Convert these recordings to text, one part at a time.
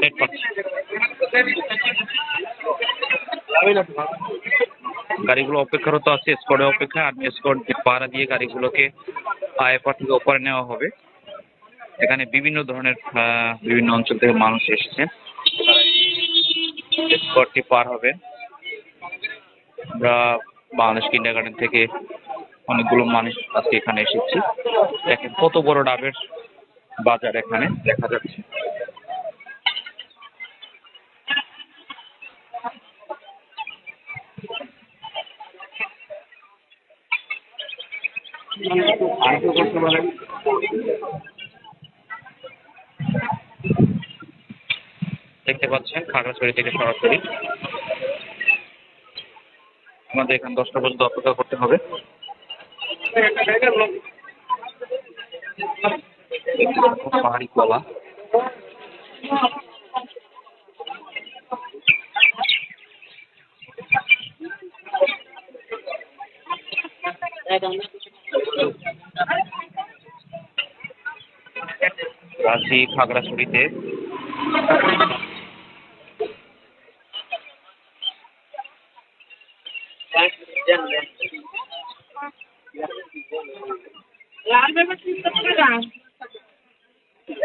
Net গাড়িগুলো অপেক্ষারত আছে স্কোয়াডে অপেক্ষা আর স্কোয়াড পাহারা দিয়ে গাড়িগুলোকে আইএফআর থেকে ওপরে নেওয়া হবে। এখানে বিভিন্ন ধরনের বিভিন্ন অঞ্চল থেকে মানুষ এসেছেন স্কোয়াডটি পার হবে। আমরা বাংলাদেশ কিন্ডার গার্ডেন থেকে অনেকগুলো মানুষ আজকে এখানে এসেছি। দেখেন কত বড় ডাবের বাজার এখানে দেখা যাচ্ছে। দেখতে পাচ্ছেন, খাগড়াছড়ি থেকে সরাসরি। আমাদের এখানে দশটা পর্যন্ত অপেক্ষা করতে হবে। পাহাড়ি কলা। খাগড়াছড়িতে লাল তিন টাকা বিভিন্ন ধরনের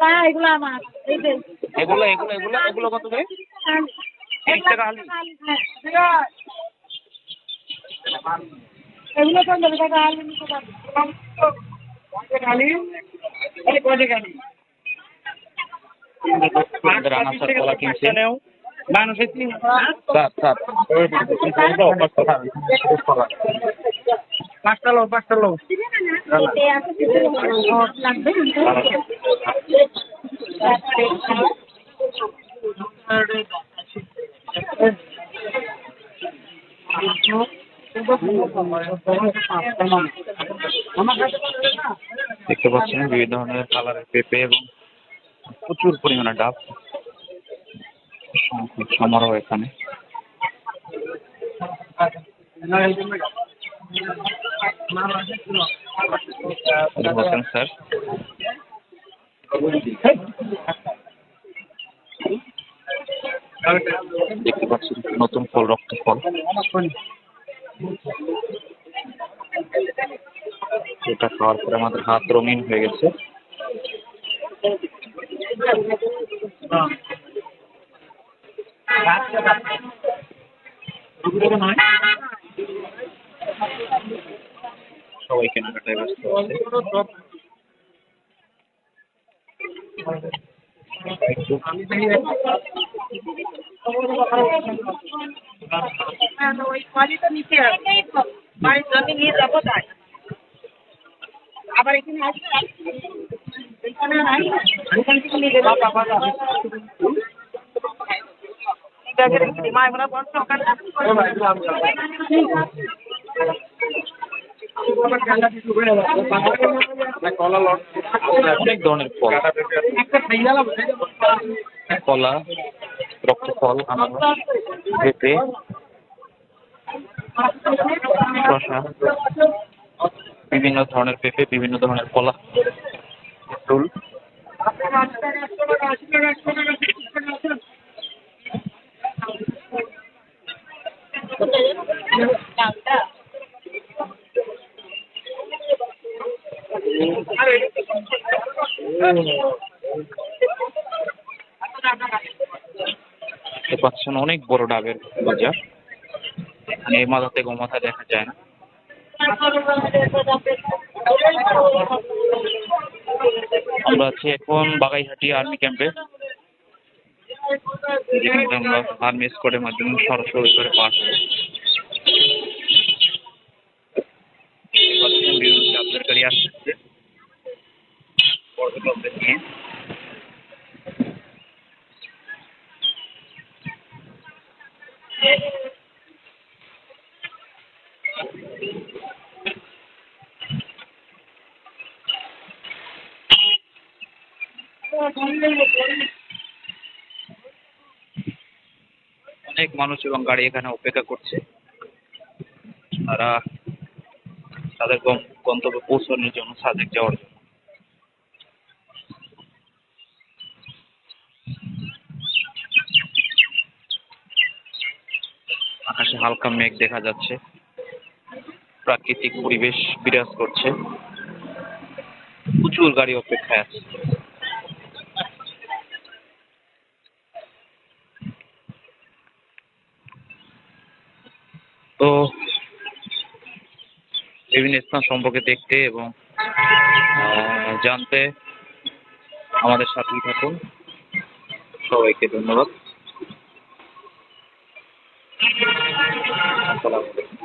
হ্যাঁ এগুলো আমার এই যে এগুলো এগুলো এগুলো এগুলো কত করে তিরিশ টাকা হালি হ্যাঁ। টাকা নিতে পারবে এই কয়টা মানুষের তিন পাঁচটা লোক পাঁচটা লাগবে দেখতে পাচ্ছেন বিভিন্ন ধরনের কালারের পেঁপে এবং প্রচুর পরিমাণে ডাব। সমারোহ এখানে। স্যার দেখতে পাচ্ছেন নতুন ফল রক্ত ফল। এটা খাওয়ার পরে আমাদের হাত রঙিন হয়ে গেছে। সবাই কেনাকাটায় ব্যস্ত আছে। জমি নিয়ে যাব তাই আবার এখানে আসবে মা এবার বড় সরকার কলা রক্ত ফল আনারস পেঁপে শসা বিভিন্ন ধরনের পেঁপে বিভিন্ন ধরনের কলা। পাচ্ছেন অনেক বড় ডাবের বাজার। মানে এই মাথা থেকে ও মাথা দেখা যায় না। আমরা আছি এখন বাগাইহাটি আর্মি ক্যাম্পে। যেখানে আমরা আর্মি স্কোয়াডের মাধ্যমে সরাসরি করে পাস অনেক মানুষ এবং গাড়ি এখানে অপেক্ষা করছে। তারা তাদের গন্তব্যে পৌঁছানোর জন্য সাজেক যাওয়ার জন্য। আকাশে হালকা মেঘ দেখা যাচ্ছে। প্রাকৃতিক পরিবেশ বিরাজ করছে। প্রচুর গাড়ি অপেক্ষায় আছে। তো বিভিন্ন স্থান সম্পর্কে দেখতে এবং জানতে আমাদের সাথেই থাকুন। সবাইকে ধন্যবাদ। আসসালামু আলাইকুম